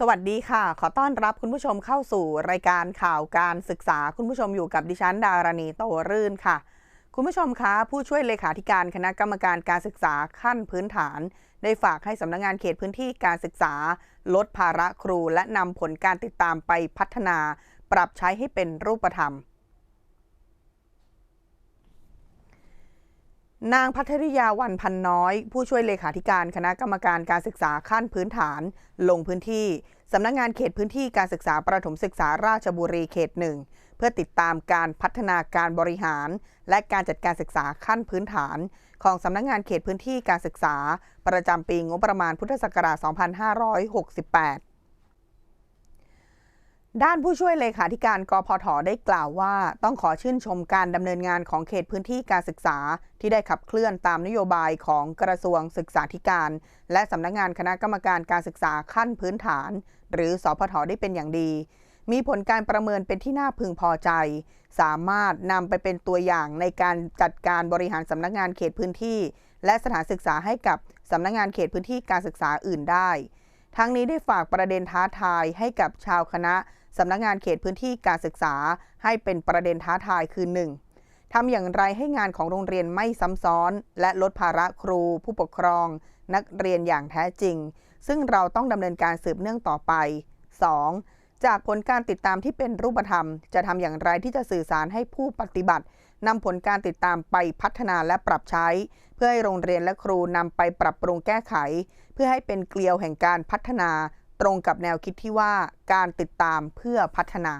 สวัสดีค่ะ ขอต้อนรับคุณผู้ชมเข้าสู่รายการข่าวการศึกษา คุณผู้ชมอยู่กับดิฉันดารณีโตรื่นค่ะ คุณผู้ชมคะผู้ช่วยเลขาธิการคณะกรรมการการศึกษาขั้นพื้นฐาน ได้ฝากให้สำนักงงานเขตพื้นที่การศึกษา ลดภาระครู และนำผลการติดตามไปพัฒนา ปรับใช้ให้เป็นรูปธรรม นางพัทริยาวันพันน้อย ผู้ช่วยเลขาธิการคณะกรรมการการศึกษาขั้นพื้นฐาน ลงพื้นที่สำนักงงานเขตพื้นที่การศึกษาประถมศึกษาราชบุรีเขตหนึ่งเพื่อติดตามการพัฒนาการบริหาร และการจัดการศึกษาขั้นพื้นฐาน ของสำนักงงานเขตพื้นที่การศึกษา ประจำปีงบประมาณพุทธศักราช 2568 ด้านผู้ช่วยเลขาธิการกพทได้กล่าวว่า ต้องขอชื่นชมการดำเนินงานของเขตพื้นที่การศึกษา ที่ได้ขับเคลื่อนตามนโยบายของกระทรวงศึกษาธิการ และสำนักงานคณะกรรมการการศึกษาขั้นพื้นฐาน หรือสพทได้เป็นอย่างดี มีผลการประเมินเป็นที่น่าพึงพอใจ สามารถนำไปเป็นตัวอย่างในการจัดการบริหารสำนักงานเขตพื้นที่ และสถานศึกษาให้กับสำนักงานเขตพื้นที่การศึกษาอื่นได้ ทั้งนี้ได้ฝากประเด็นท้าทายให้กับชาวคณะ สำนักงานเขตพื้นที่การศึกษา ให้เป็นประเด็นท้าทายคือ 1. ทำอย่างไรให้งานของโรงเรียนไม่ซ้ำซ้อน และลดภาระครู ผู้ปกครอง นักเรียนอย่างแท้จริง ซึ่งเราต้องดำเนินการสืบเนื่องต่อไป 2. จากผลการติดตามที่เป็นรูปธรรม จะทำอย่างไรที่จะสื่อสารให้ผู้ปฏิบัตินำผลการติดตามไปพัฒนาและปรับใช้ เพื่อให้โรงเรียนและครูนำไปปรับปรุงแก้ไข เพื่อให้เป็นเกลียวแห่งการพัฒนา ตรงกับแนวคิดที่ว่าการติดตามเพื่อพัฒนา